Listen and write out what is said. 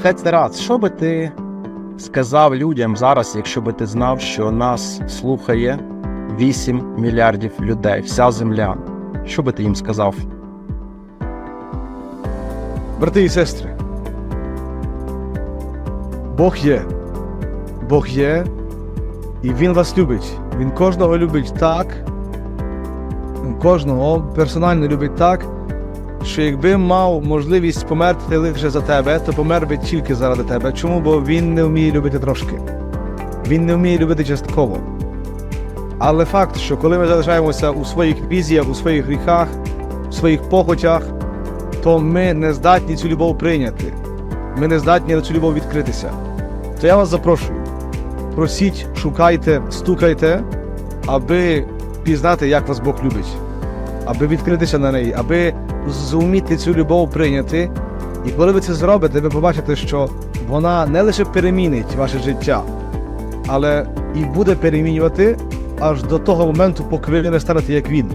Отець Тарас, що би ти сказав людям зараз, якщо би ти знав, що нас слухає 8 мільярдів людей, вся земля? Що би ти їм сказав? Брати і сестри, Бог є. Бог є, і Він вас любить. Він кожного любить так. Кожного персонально любить так, що якби мав можливість померти лише за тебе, то помер би тільки заради тебе. Чому? Бо він не вміє любити трошки. Він не вміє любити частково. Але факт, що коли ми залишаємося у своїх візіях, у своїх гріхах, у своїх похотях, то ми не здатні цю любов прийняти. Ми не здатні на цю любов відкритися. То я вас запрошую. Просіть, шукайте, стукайте, аби пізнати, як вас Бог любить, аби відкритися на неї, аби зуміти цю любов прийняти. І коли ви це зробите, ви побачите, що вона не лише перемінить ваше життя, але і буде перемінювати аж до того моменту, поки ви не станете як він.